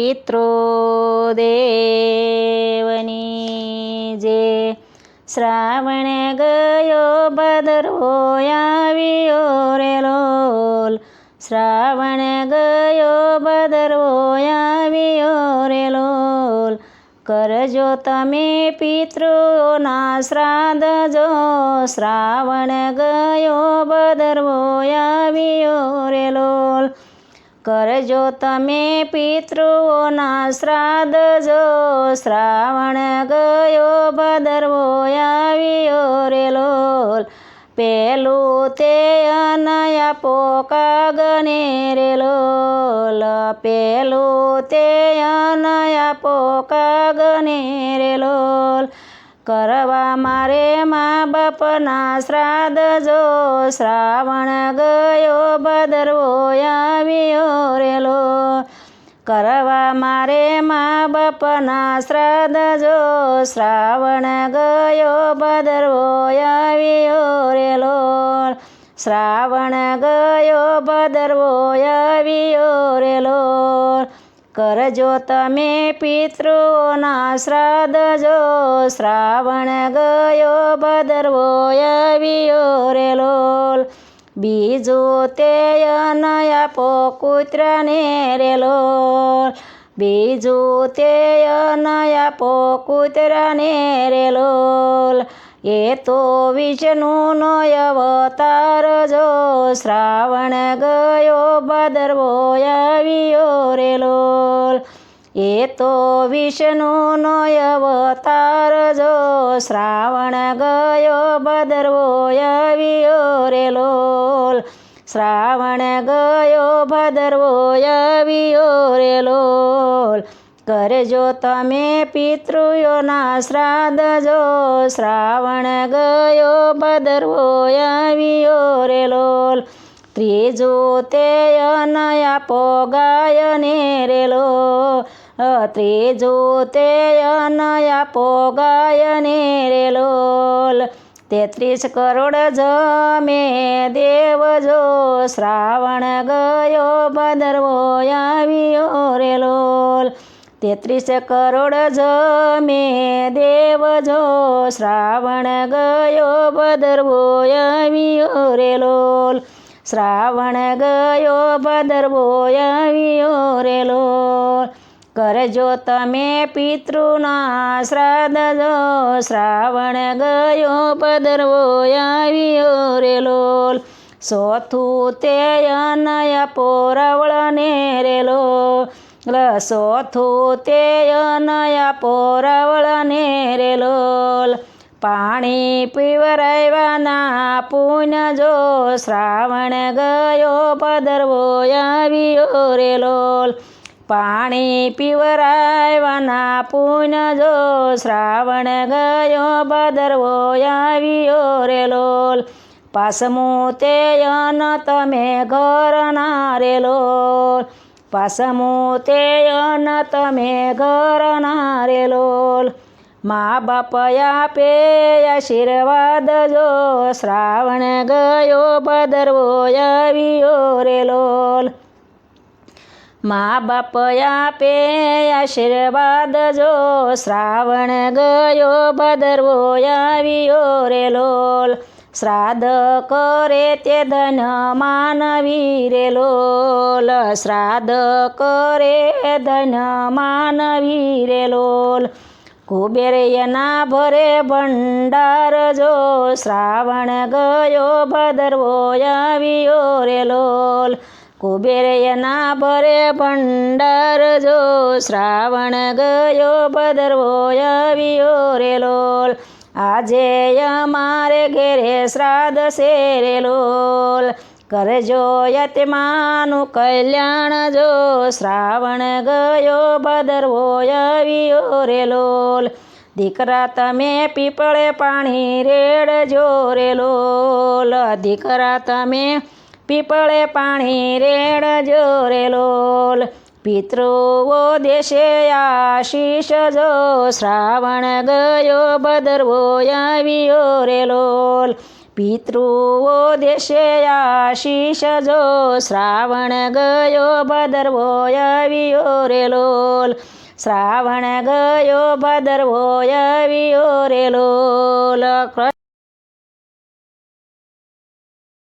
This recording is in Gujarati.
પિત્રો દેવની જે શ્રાવણ ગયો ભદરવો આવ્યો રે લોલ શ્રાવણ ગયો ભદરવો આવ્યો રે લોલ કરજો તમે પિતૃઓના શ્રાદ્ધ જો શ્રાવણ ગયો ભદરવો આવ્યો રે લોલ કરજો તમે પિતૃઓના શ્રાદ્ધ જો. શ્રાવણ ગયો, ભદરવો આવ્યો રે પેલું તે અનયા પોકાગને રે પેલું તે અનયા પોકાગને રે લોલ. કરવા મારે મા બાપના શ્રાદ્ધ જો શ્રાવણ ગયો, ભદરવો આવ્યો રેલો. કરવા મારે મા બાપના શ્રાદ્ધ જો શ્રાવણ ગયો, ભદરવો આવ્યો રેલો. શ્રાવણ ગયો, ભદરવો આવ્યો રે લોલ કરજો તમે પિતૃના શ્રાદ્ધ જો શ્રાવણ ગયો, ભદરવો આવ્યો રે લોલ. બીજો તે અનયા પોકુત્રને રે લોલ. બીજો તે અનયા પોકુત્રને રે લોલ. એ તો વિષ્ણુનો અવતાર જો શ્રાવણ ગયો, ભદરવો આવ્યો રે લોલ. એ તો વિષ્ણુનો અવતાર જો શ્રાવણ ગયો, ભદરવો આવ્યો રે લોલ. શ્રાવણ ગયો, ભદરવો આવ્યો રે કરજો તમે પિતૃઓના શ્રાદ્ધ જો, શ્રાવણ ગયો, ભદરવો આવ્યો રે લોલ. ત્રીજું તે અનયા પોગાયને રે લો ત્રીજું તે અનયા પોગાયને રે લોલ. તેત્રીસ કરોડ જમે દેવ જો, શ્રાવણ ગયો, ભદરવો આવ્યો રે તેત્રીસ કરોડ જમે દેવ જો શ્રાવણ ગયો ભદરવો આવ્યો રે લોલ શ્રાવણ ગયો ભદરવો આવ્યો રે લોલ કરજો તમે પિતૃના શ્રાદ્ધ જો શ્રાવણ ગયો ભદરવો આવ્યો રે લોલ સોથું તે અનયા પોરાવળને રે લોલ સોથું તે અનયા પોરાવળને રે લોલ પાણી પીવરાવ્યાના પૂન જો શ્રાવણ ગયો પદરવો આવ્યો રે લોલ પાણી પીવરાવ્યાના પૂન જો શ્રાવણ ગયો પદરવો આવ્યો રે લોલ પાસમું તે અન તમે ઘરના રે લોલ પાસમું તે અન તમે ઘરના રે લોલ. મા બાપ આપે આશીર્વાદ જો શ્રાવણ ગયો ભદરવો આવ્યો રે લોલ. મા બાપ આપે આશીર્વાદ જો શ્રાવણ ગયો ભદરવો આવ્યો રે લોલ. શ્રાદ્ધ કરે તે ધન માનવી રે લોલ. શ્રાદ્ધ કરે ધન માનવી રે લોલ. કુબેરયના ભરે ભંડાર જો. શ્રાવણ ગયો ભદરવો આવ્યો રે લોલ. કુબેરયના ભરે ભંડાર જો. શ્રાવણ ગયો ભદરવો આવ્યો રે લોલ. આજે અમારે ઘેરે શ્રાદ્ધ છે રે લોલ કરજો યતમાનું કલ્યાણ જો. શ્રાવણ ગયો, ભદરવો આવ્યો રે લોલ દીકરા તમે પીપળે પાણી રેડજો રે લોલ દીકરા તમે પીપળે પાણી રેડજો રે પિતૃઓ દેશે આશીષ જો શ્રાવણ ગયો, ભદરવો આવ્યો રે લોલ. પિતૃઓ દેશે આશીષ જો શ્રાવણ ગયો, ભદરવો આવ્યો રે લોલ. શ્રાવણ ગયો, ભદરવો આવ્યો રે